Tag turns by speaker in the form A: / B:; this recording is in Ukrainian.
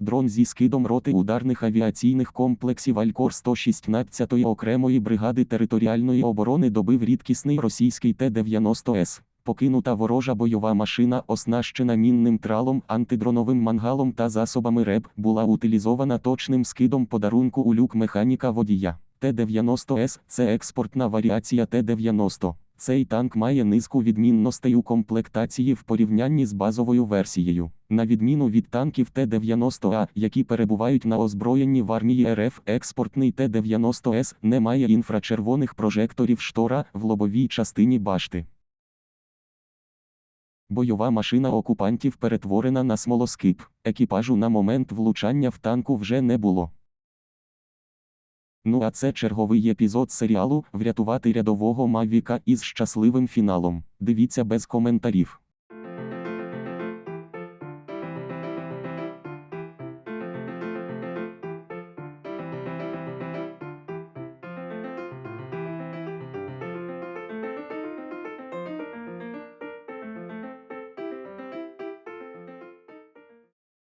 A: Дрон зі скидом роти ударних авіаційних комплексів Алькор 116-ї окремої бригади територіальної оборони добив рідкісний російський Т-90С. Покинута ворожа бойова машина, оснащена мінним тралом, антидроновим мангалом та засобами РЕБ, була утилізована точним скидом подарунку у люк механіка водія. Т-90С – це експортна варіація Т-90. Цей танк має низку відмінностей у комплектації в порівнянні з базовою версією. На відміну від танків Т-90А, які перебувають на озброєнні в армії РФ, експортний Т-90С не має інфрачервоних прожекторів штора в лобовій частині башти. Бойова машина окупантів перетворена на смолоскип. Екіпажу на момент влучання в танку вже не було. Ну а це черговий епізод серіалу Врятувати рядового Мавіка із щасливим фіналом. Дивіться без коментарів.